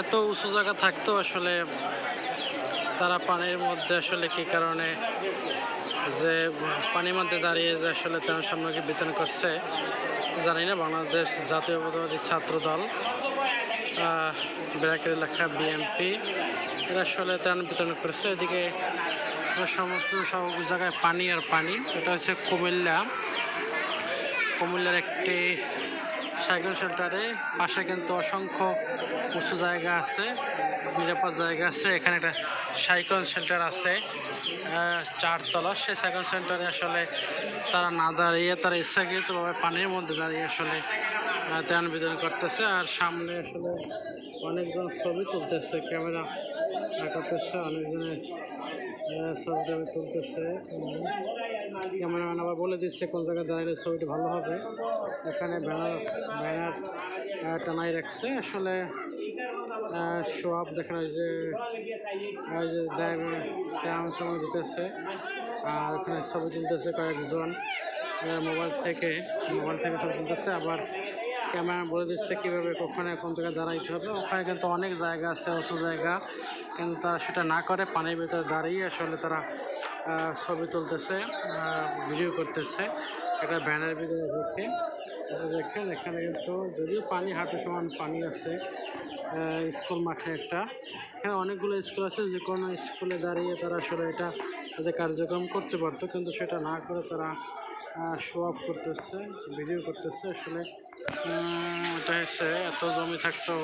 এত উঁচু জায়গা থাকতো আসলে তারা পানির মধ্যে আসলে কি কারণে যে পানির মধ্যে দাঁড়িয়ে যে আসলে তেমন সামনেকে বিতরণ করছে, জানি না, বাংলাদেশ জাতীয় পদবাদী ছাত্র দল ব্র্যাকের লেখা বিএমপি এরা আসলে তেমন বিতরণ করেছে। এদিকে সমস্ত সব জায়গায় পানি আর পানি, এটা হচ্ছে কুমিল্লা। কুমিল্লার একটি সাইকেল সেন্টারে পাশে কিন্তু অসংখ্য উঁচু জায়গা আছে, নিরাপদ জায়গা আছে। এখানে একটা সাইকেল সেন্টার আছে চারতলা। সেই সাইকেল সেন্টারে আসলে তারা না দাঁড়িয়ে, তারা ইচ্ছাকৃতভাবে পানির মধ্যে দাঁড়িয়ে আসলে ত্রাণ বিতরণ করতেছে। আর সামনে আসলে অনেকজন ছবি তুলতেছে, ক্যামেরা করতেছে অনেকজনের আহ, ছবি তুলতেছে। ক্যামেরাম্যান আবার বলে দিচ্ছে কোন জায়গায় দাঁড়ালে ছবিটা ভালো হবে। এখানে ব্যানার ব্যানার টানাই রাখছে। আসলে সব দেখেন ওই যে ওই সময় দিতেছে। আর ওখানে ছবি তুলতেছে কয়েকজন মোবাইল থেকে মোবাইল থেকে ছবি তুলতেছে। আবার ক্যামেরা বলে দিচ্ছে কীভাবে ওখানে কোন জায়গায় দাঁড়াইতে হবে। ওখানে কিন্তু অনেক জায়গা আছে উঁচু জায়গা। কিন্তু তারা সেটা না করে পানির ভিতরে দাঁড়িয়ে আসলে তারা ছবি তুলতেছে ভিডিও করতেছে। একটা ভ্যানের ভিতরে এটা দেখেন, এখানে কিন্তু যদিও পানি হাঁটু সমান পানি আছে স্কুল মাঠে একটা। এখানে অনেকগুলো স্কুল আছে, যে কোনো স্কুলে দাঁড়িয়ে তারা আসলে এটা তাদের কার্যক্রম করতে পারতো। কিন্তু সেটা না করে তারা শো অফ করতেছে, ভিডিও করতেছে আসলে। এটা হচ্ছে এত জমি থাকতো।